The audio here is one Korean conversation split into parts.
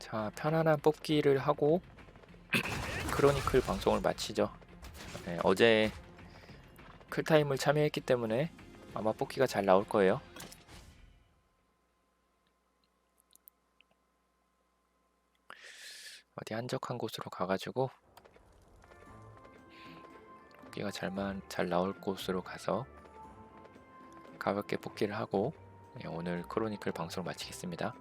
자, 편안한 뽑기를 하고 크로니클 방송을 마치죠. 네, 어제 클타임을 참여했기 때문에 아마 뽑기가 잘 나올 거예요. 어디 한적한 곳으로 가가지고 뽑기가 잘만 잘 나올 곳으로 가서 가볍게 뽑기를 하고 네, 오늘 크로니클 방송을 마치겠습니다.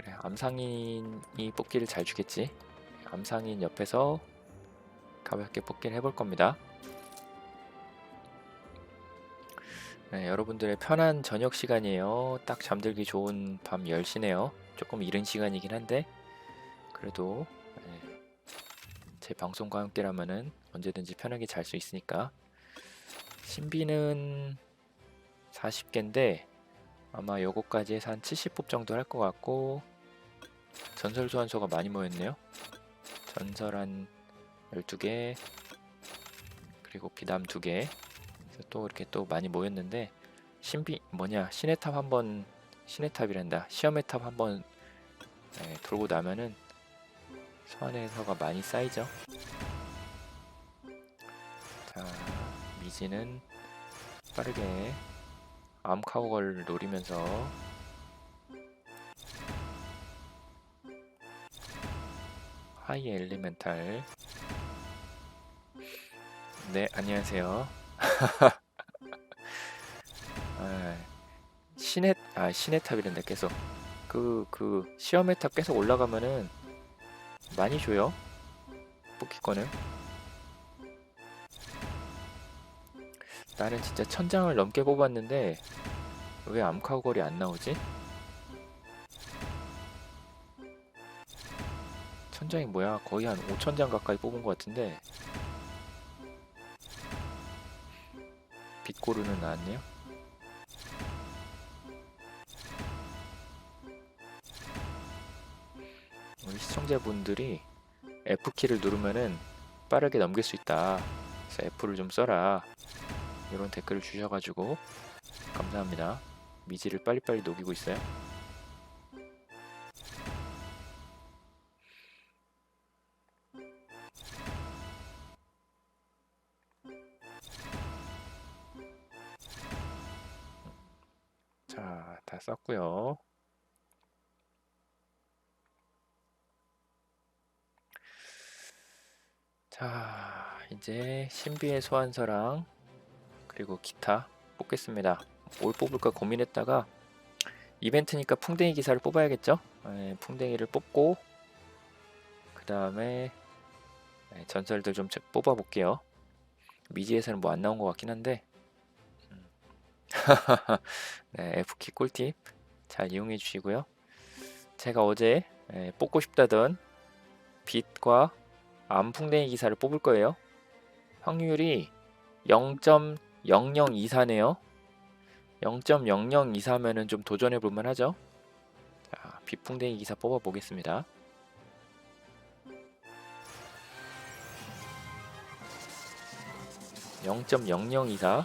그래, 암상인이 뽑기를 잘 주겠지. 암상인 옆에서 가볍게 뽑기를 해볼 겁니다. 네, 여러분들의 편한 저녁 시간이에요. 딱 잠들기 좋은 밤 10시네요. 조금 이른 시간이긴 한데 그래도 네, 제 방송과 함께라면은 언제든지 편하게 잘 수 있으니까 신비는 40개인데 아마 요거까지 해서 한 70뽑 정도 할 것 같고 전설 소환소가 많이 모였네요. 전설 한 12개 그리고 비담 2개 또 이렇게 또 많이 모였는데 신비 뭐냐 신의 탑 한번 신의 탑이란다 시험의 탑 한번 네, 돌고 나면은 소환해서가 많이 쌓이죠. 자 미지는 빠르게 암카우걸 노리면서 하이 엘리멘탈. 네 안녕하세요. 아, 신의 아 신의 탑이란다 계속. 그그 시험의 탑 계속 올라가면은 많이 줘요? 뽑기권을? 나는 진짜 천장을 넘게 뽑았는데 왜 암카우걸이 안 나오지? 천장이 뭐야? 거의 한 5천장 가까이 뽑은 것 같은데 빗고르는 나왔네요. 우리 시청자분들이 F키를 누르면은 빠르게 넘길 수 있다. 그래서 F를 좀 써라. 이런 댓글을 주셔가지고 감사합니다. 미지를 빨리빨리 녹이고 있어요. 썼고요. 자, 이제 신비의 소환서랑 그리고 기타 뽑겠습니다. 뭘 뽑을까 고민했다가 이벤트니까 풍뎅이 기사를 뽑아야겠죠? 네, 풍뎅이를 뽑고 그 다음에 네, 전설들 좀 뽑아 볼게요. 미지에서는 뭐 안 나온 것 같긴 한데 음. 네, F키 꿀팁 잘 이용해 주시고요. 제가 어제 네, 뽑고 싶다던 빛과 암풍뎅이 기사를 뽑을 거예요. 확률이 0.0024네요. 0.0024면은 좀 도전해 볼만 하죠. 자, 비풍뎅이 기사 뽑아 보겠습니다. (0.0024)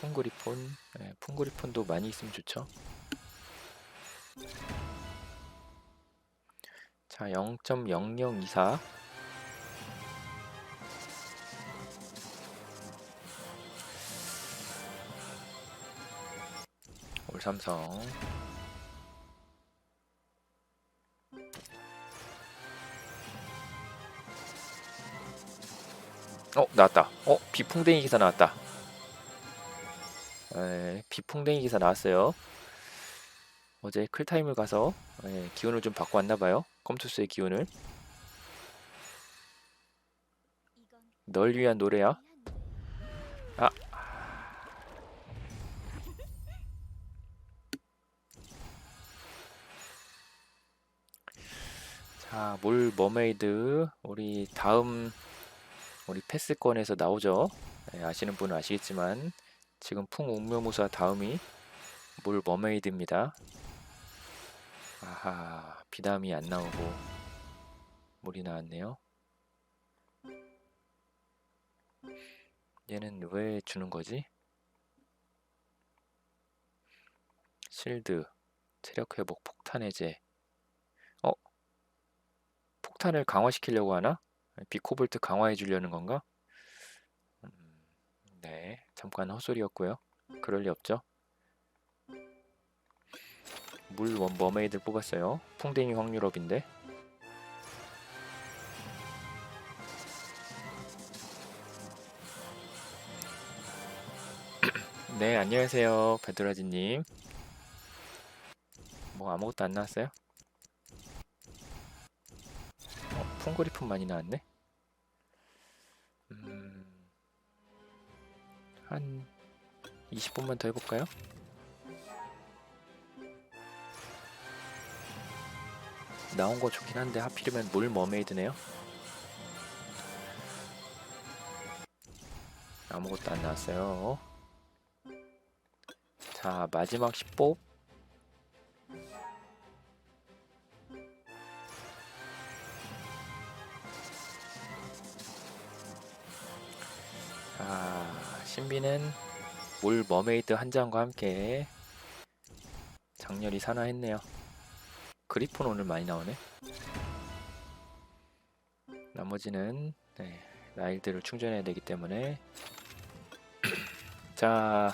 풍그리폰. 네, 풍그리폰도 많이 있으면 좋죠. 자, 0.0024 올 삼성. 어 나왔다. 어 비풍뎅이 기사 나왔다 에, 비풍뎅이 기사 나왔어요. 어제 클타임을 가서 에, 기운을 좀 받고 왔나봐요. 컴투스의 기운을. 널 위한 노래야? 아. 자, 물 머메이드. 우리 다음 우리 패스권에서 나오죠. 네, 아시는 분은 아시겠지만 지금 풍웅묘무사 다음이 물 머메이드입니다. 아하, 비담이 안 나오고 물이 나왔네요. 얘는 왜 주는 거지? 실드, 체력 회복, 폭탄 해제. 어? 폭탄을 강화시키려고 하나? 비코볼트 강화해 주려는 건가? 음, 네, 잠깐 헛소리였고요. 그럴 리 없죠. 물 원- 머메이드 뽑았어요. 풍뎅이 확률업인데. 네, 안녕하세요. 베드라지님. 뭐 아무것도 안 나왔어요? 어, 풍고리품 많이 나왔네. 한 20분만 더 해볼까요? 나온 거 좋긴 한데 하필이면 물 머메이드네요. 아무것도 안 나왔어요. 자, 마지막 10복. 자, 신비는 물 머메이드 한 장과 함께 장렬히 산화했네요. 그리폰 오늘 많이 나오네. 나머지는 네, 나일들을 충전해야 되기 때문에 자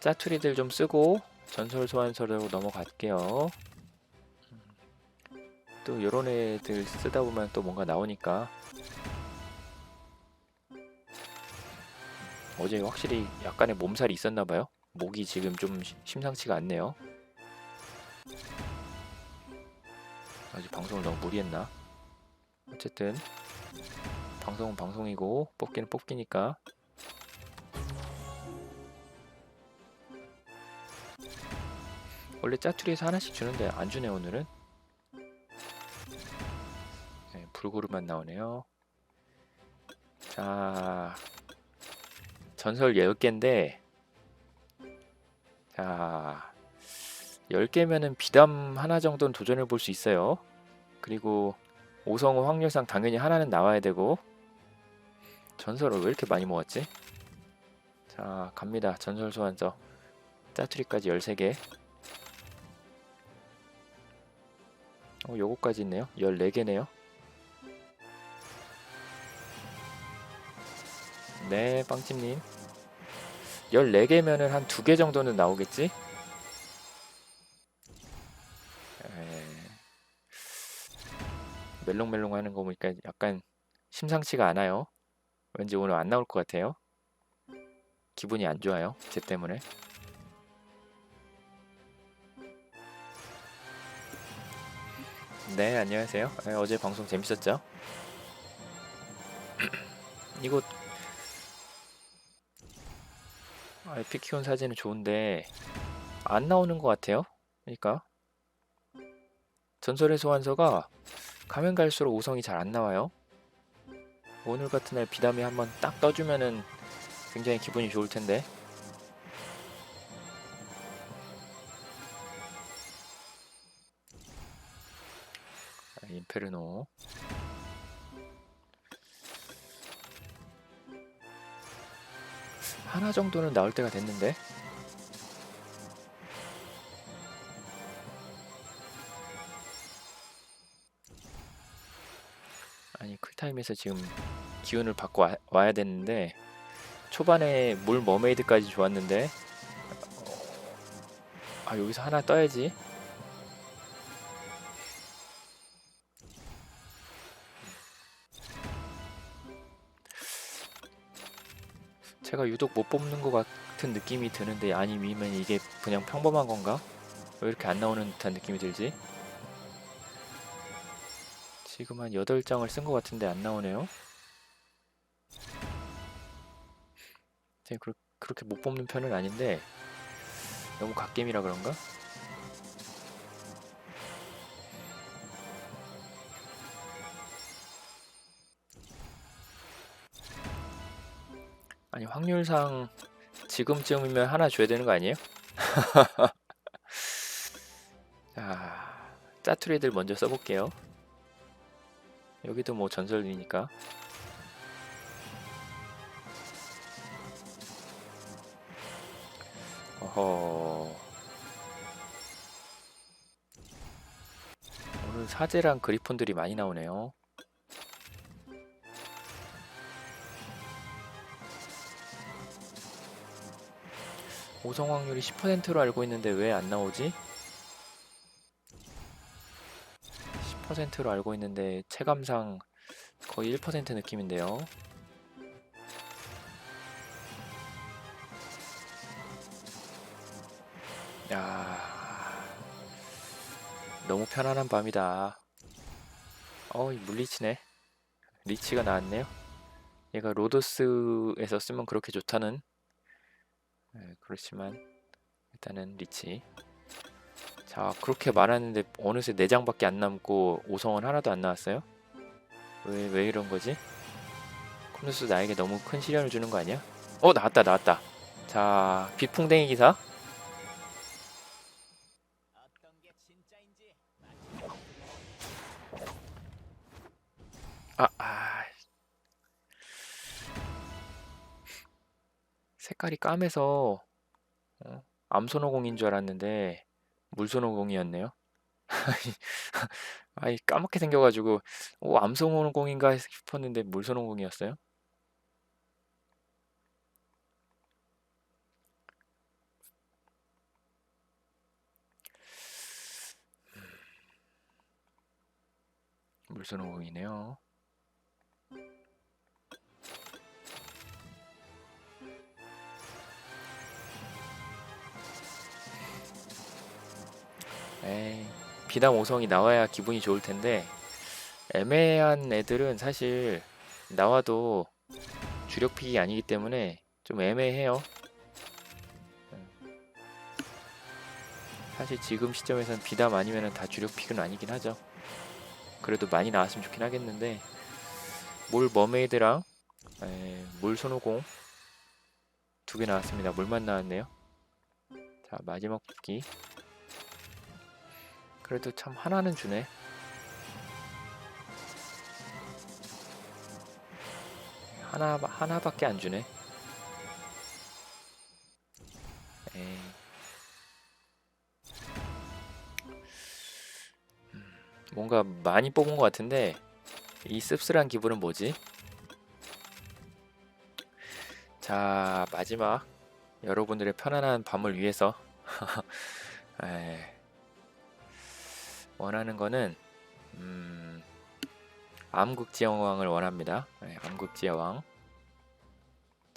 짜투리들 좀 쓰고 전설 소환서로 넘어갈게요. 또 요런 애들 쓰다 보면 또 뭔가 나오니까 어제 확실히 약간의 몸살이 있었나 봐요. 목이 지금 좀 시- 심상치가 않네요. 아직 방송을 너무 무리했나? 어쨌든 방송은 방송이고 뽑기는 뽑기니까 원래 짜투리에서 하나씩 주는데 안 주네 오늘은 네, 불고르만 나오네요 자 전설 10개인데 자 10개면은 비담 하나 정도는 도전해 볼 수 있어요. 그리고 오성우 확률상 당연히 하나는 나와야 되고 전설을 왜 이렇게 많이 모았지? 자 갑니다. 전설 소환서. 짜투리까지 13개. 어 요거까지 있네요. 14개네요 네 빵집님 14개면은 한 2개 정도는 나오겠지? 에... 멜롱멜롱 하는 거 보니까 약간 심상치가 않아요. 왠지 오늘 안 나올 것 같아요. 기분이 안 좋아요. 쟤 때문에. 네, 안녕하세요. 아, 어제 방송 재밌었죠? 이거 아, 에픽키온 사진은 좋은데 안 나오는 것 같아요. 그러니까 전설의 소환서가 가면 갈수록 5성이 잘 안 나와요. 오늘 같은 날 비담이 한번 딱 떠주면은 굉장히 기분이 좋을 텐데. 아, 인페르노. 하나 정도는 나올 때가 됐는데. 아니 쿨타임에서 지금 기운을 받고 와, 와야 됐는데 초반에 물 머메이드까지 좋았는데 아 여기서 하나 떠야지 제가 유독 못 뽑는 것 같은 느낌이 드는데 아니면 이게 그냥 평범한 건가? 왜 이렇게 안 나오는 듯한 느낌이 들지? 지금 한 8장을 쓴 것 같은데 안 나오네요. 제가 그, 그렇게 못 뽑는 편은 아닌데 너무 갓겜이라 그런가? 아니 확률상 지금쯤이면 하나 줘야 되는 거 아니에요? 자, 짜투리들 먼저 써볼게요. 여기도 뭐 전설이니까. 어허. 오늘 사제랑 그리폰들이 많이 나오네요. 오성 확률이 10%로 알고 있는데 왜 안 나오지? 10%로 알고 있는데 체감상 거의 1% 느낌인데요. 야, 너무 편안한 밤이다. 어, 이 물리치네. 리치가 나왔네요. 얘가 로도스에서 쓰면 그렇게 좋다는. 네, 그렇지만 일단은 리치. 자, 그렇게 말하는데 어느새 4장밖에 안 남고 5성은 하나도 안 나왔어요? 왜, 왜 이런 거지? 콘누스 나에게 너무 큰 시련을 주는 거 아니야? 어, 나왔다, 나왔다. 자, 비풍뎅이 기사. 색깔이 까매서 어, 암소노공인 줄 알았는데 물소노공이었네요. 아이 까맣게 생겨가지고 오 암소노공인가 싶었는데 물소노공이었어요. 물소노공이네요. 에이, 비담 5성이 나와야 기분이 좋을 텐데 애매한 애들은 사실 나와도 주력 픽이 아니기 때문에 좀 애매해요. 사실 지금 시점에선 비담 아니면 다 주력 픽은 아니긴 하죠. 그래도 많이 나왔으면 좋긴 하겠는데 물 머메이드랑 에, 물 손오공 두 개 나왔습니다. 물만 나왔네요. 자 마지막 뽑기 그래도 참 하나는 주네. 하나 하나밖에 안 주네. 에이. 음, 뭔가 많이 뽑은 것 같은데 이 씁쓸한 기분은 뭐지? 자 마지막 여러분들의 편안한 밤을 위해서 에이. 원하는 거는 음, 암국지여왕을 원합니다. 네, 암국지여왕.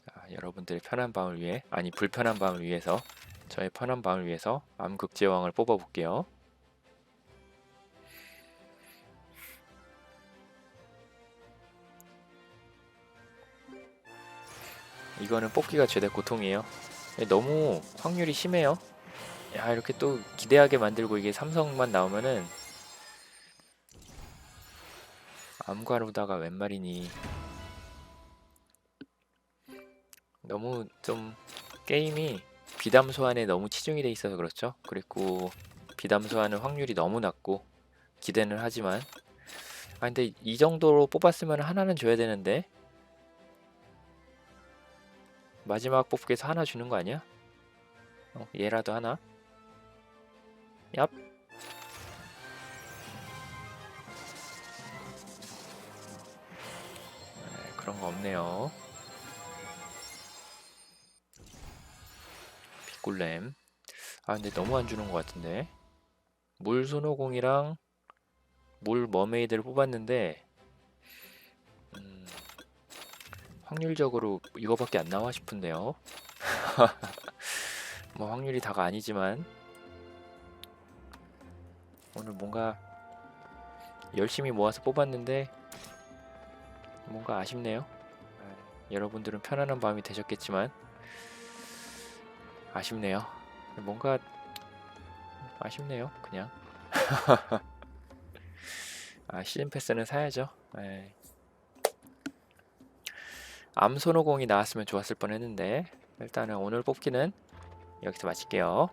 자, 여러분들의 편한 밤을 위해 아니 불편한 밤을 위해서 저의 편한 밤을 위해서 암국지여왕을 뽑아볼게요. 이거는 뽑기가 최대 고통이에요. 너무 확률이 심해요. 야 이렇게 또 기대하게 만들고 이게 삼성만 나오면은 암과로다가 웬 말이니 너무 좀 게임이 비담 소환에 너무 치중이 돼 있어서 그렇죠 그리고 비담 소환은 확률이 너무 낮고 기대는 하지만 아 근데 이 정도로 뽑았으면 하나는 줘야 되는데 마지막 뽑기에서 하나 주는 거 아니야? 어, 얘라도 하나? 얍. 네, 그런 거 없네요. 빗골렘. 아 근데 너무 안 주는 것 같은데. 물 손오공이랑 물 머메이드를 뽑았는데 음, 확률적으로 이거밖에 안 나와 싶은데요. 뭐 확률이 다가 아니지만 오늘 뭔가 열심히 모아서 뽑았는데 뭔가 아쉽네요. 여러분들은 편안한 밤이 되셨겠지만 아쉽네요. 뭔가 아쉽네요. 그냥 아 시즌 패스는 사야죠. 에이. 암소노공이 나왔으면 좋았을 뻔했는데 일단은 오늘 뽑기는 여기서 마칠게요.